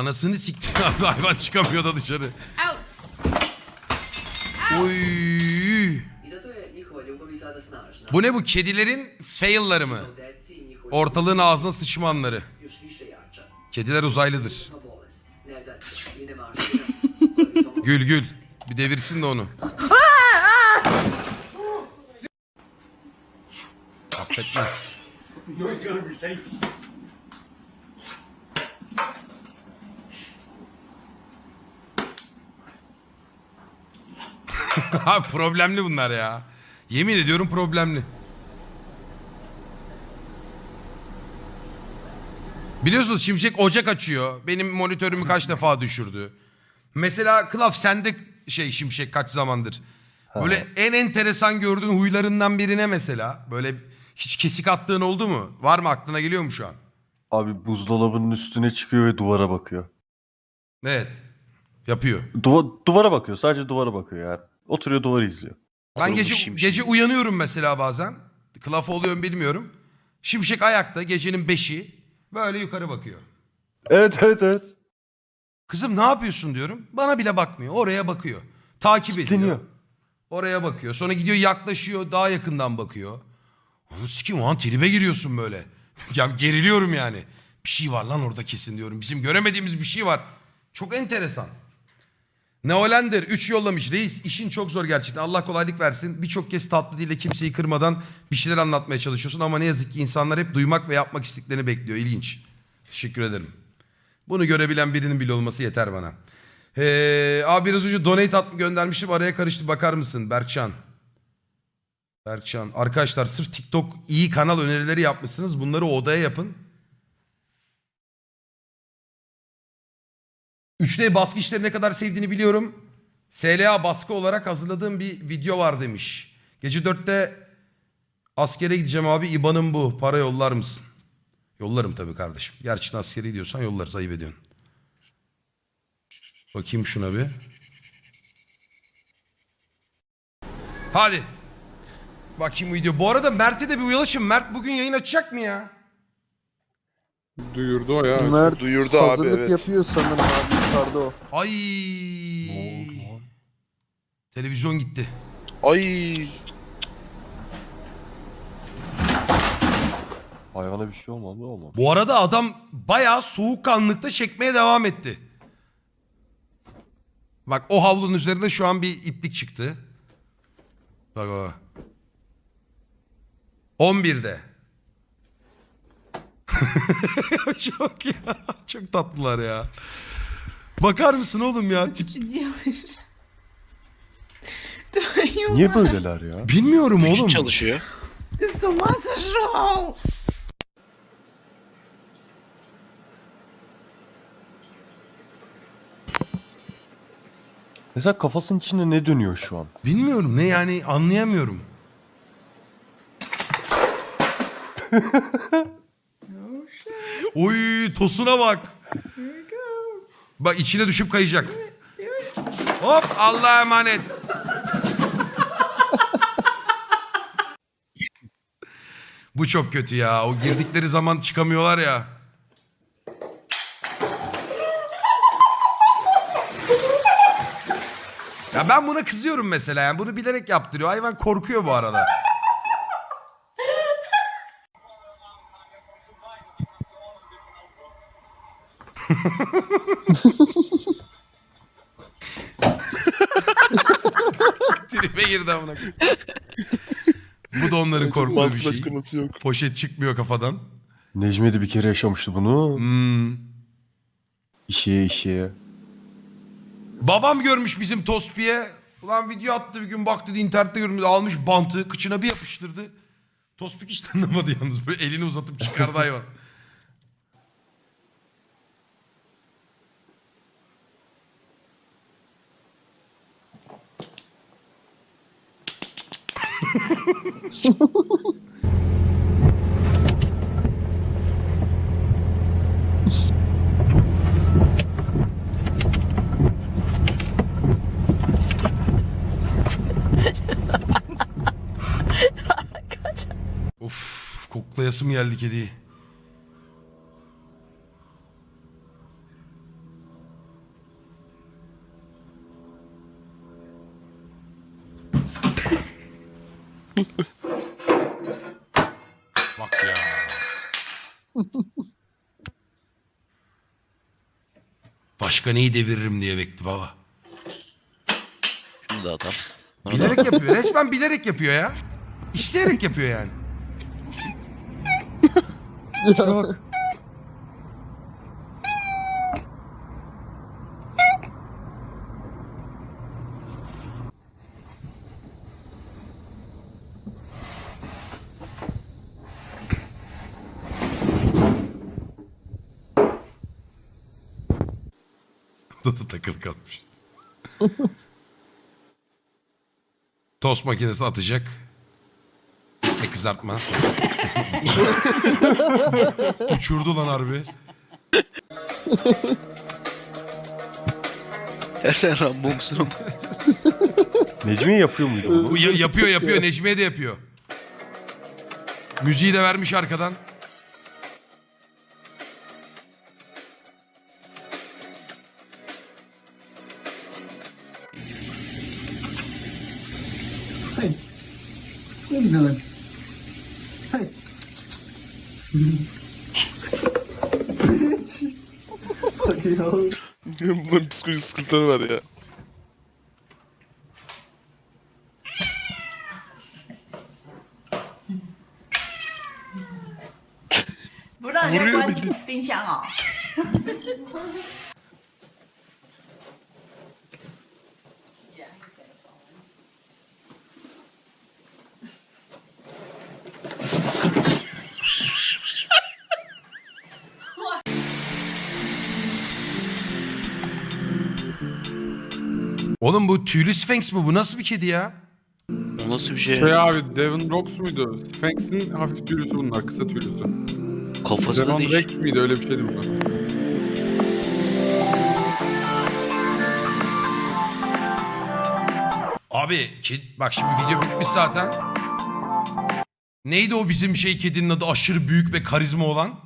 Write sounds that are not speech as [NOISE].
Anasını sikti. [LAUGHS] Hayvan çıkamıyor da dışarı. Out! Oy. Bu ne bu? Kedilerin fail'ları mı? Ortalığın ağzına sıçmanları. Kediler uzaylıdır. [LAUGHS] Gül gül. Bir devirsin de onu. Affetmez. [LAUGHS] Abi problemli bunlar ya. Yemin ediyorum problemli. Biliyorsunuz Şimşek ocak açıyor. Benim monitörümü kaç defa düşürdü. Mesela Klaf sende şey Şimşek kaç zamandır. Böyle en enteresan gördüğün huylarından birine mesela. Böyle hiç kesik attığın oldu mu? Var mı aklına geliyor mu şu an? Abi buzdolabının üstüne çıkıyor ve duvara bakıyor. Evet. Yapıyor. Duva- duvara bakıyor. Sadece duvara bakıyor yani. Oturuyor duvarı izliyor. Ben gece gece uyanıyorum mesela bazen. Klaf oluyor mu bilmiyorum. Şimşek ayakta gecenin beşi böyle yukarı bakıyor. Evet evet evet. Kızım ne yapıyorsun diyorum. Bana bile bakmıyor. Oraya bakıyor. Takip ediyor. Kitleniyor. Oraya bakıyor. Sonra gidiyor yaklaşıyor. Daha yakından bakıyor. Onu sikim o an tribe giriyorsun böyle. [LAUGHS] ya geriliyorum yani. Bir şey var lan orada kesin diyorum. Bizim göremediğimiz bir şey var. Çok enteresan. Neolender 3 yollamış. Reis işin çok zor gerçekten. Allah kolaylık versin. Birçok kez tatlı dille kimseyi kırmadan bir şeyler anlatmaya çalışıyorsun. Ama ne yazık ki insanlar hep duymak ve yapmak istediklerini bekliyor. İlginç. Teşekkür ederim. Bunu görebilen birinin bile olması yeter bana. Ee, abi biraz önce donate at göndermiştim araya karıştı bakar mısın Berkcan? Berkcan. Arkadaşlar sırf TikTok iyi kanal önerileri yapmışsınız. Bunları odaya yapın. 3D baskı işleri ne kadar sevdiğini biliyorum. SLA baskı olarak hazırladığım bir video var demiş. Gece 4'te askere gideceğim abi İBAN'ım bu. Para yollar mısın? Yollarım tabii kardeşim. Gerçekten askere gidiyorsan yollarız ayıp ediyorsun. Bakayım şuna bir. Hadi. Bakayım video. Bu arada Mert'e de bir uyalışım. Mert bugün yayın açacak mı ya? Duyurdu o ya. Mert Duyurdu abi, hazırlık evet. yapıyor sanırım abi yukarıda o. Ay. Televizyon gitti. Ay Hayvana bir şey olmadı olmadı. Bu arada adam bayağı soğukkanlılıkta çekmeye devam etti. Bak o havlunun üzerinde şu an bir iplik çıktı. Bak o. 11'de. [LAUGHS] çok ya. Çok tatlılar ya. Bakar mısın oğlum ya? Tip... [LAUGHS] Niye böyleler ya? Bilmiyorum Vücut oğlum. çalışıyor. So masajal. Mesela kafasının içinde ne dönüyor şu an? Bilmiyorum ne yani anlayamıyorum. [LAUGHS] Oy tosuna bak. Bak içine düşüp kayacak. Hop Allah'a emanet. Bu çok kötü ya. O girdikleri zaman çıkamıyorlar ya. Ya ben buna kızıyorum mesela. Yani bunu bilerek yaptırıyor. Hayvan korkuyor bu arada. Tribe girdi amına. koyayım. Bu da onların korktuğu bir şey. yok. Poşet çıkmıyor kafadan. Necmi de bir kere yaşamıştı bunu. Hmm. İşeye işeye. Babam görmüş bizim Tospi'ye. Ulan video attı bir gün bak dedi internette görmüş almış bantı kıçına bir yapıştırdı. Tospik hiç tanımadı yalnız böyle elini uzatıp çıkardı hayvan. Of koklayasım geldi kediyi. Bak ya. Başka neyi deviririm diye bekli baba. Şunu da. Bunu da Bilerek yapıyor. Resmen bilerek yapıyor ya. İsteyerek yapıyor yani. [LAUGHS] da da takılı kalmış. [LAUGHS] Tost makinesi atacak. Ne kızartma. [LAUGHS] Uçurdu lan harbi. [LAUGHS] Ya sen Rambo musun? Necmi yapıyor muydu bunu? Bu ya- yapıyor yapıyor. Necmiye de yapıyor. Müziği de vermiş arkadan. 对嗯嗯嗯嗯嗯嗯嗯嗯不知道你要关冰箱哦。[LAUGHS] Oğlum bu tüylü Sphinx mi? Bu nasıl bir kedi ya? O nasıl bir şey? Şey abi Devon Rocks muydu? Sphinx'in hafif tüylüsü bunlar kısa tüylüsü. Kafası da Devon değişik. Rex miydi öyle bir şeydi bu. Abi bak şimdi video bitmiş zaten. Neydi o bizim şey kedinin adı aşırı büyük ve karizma olan?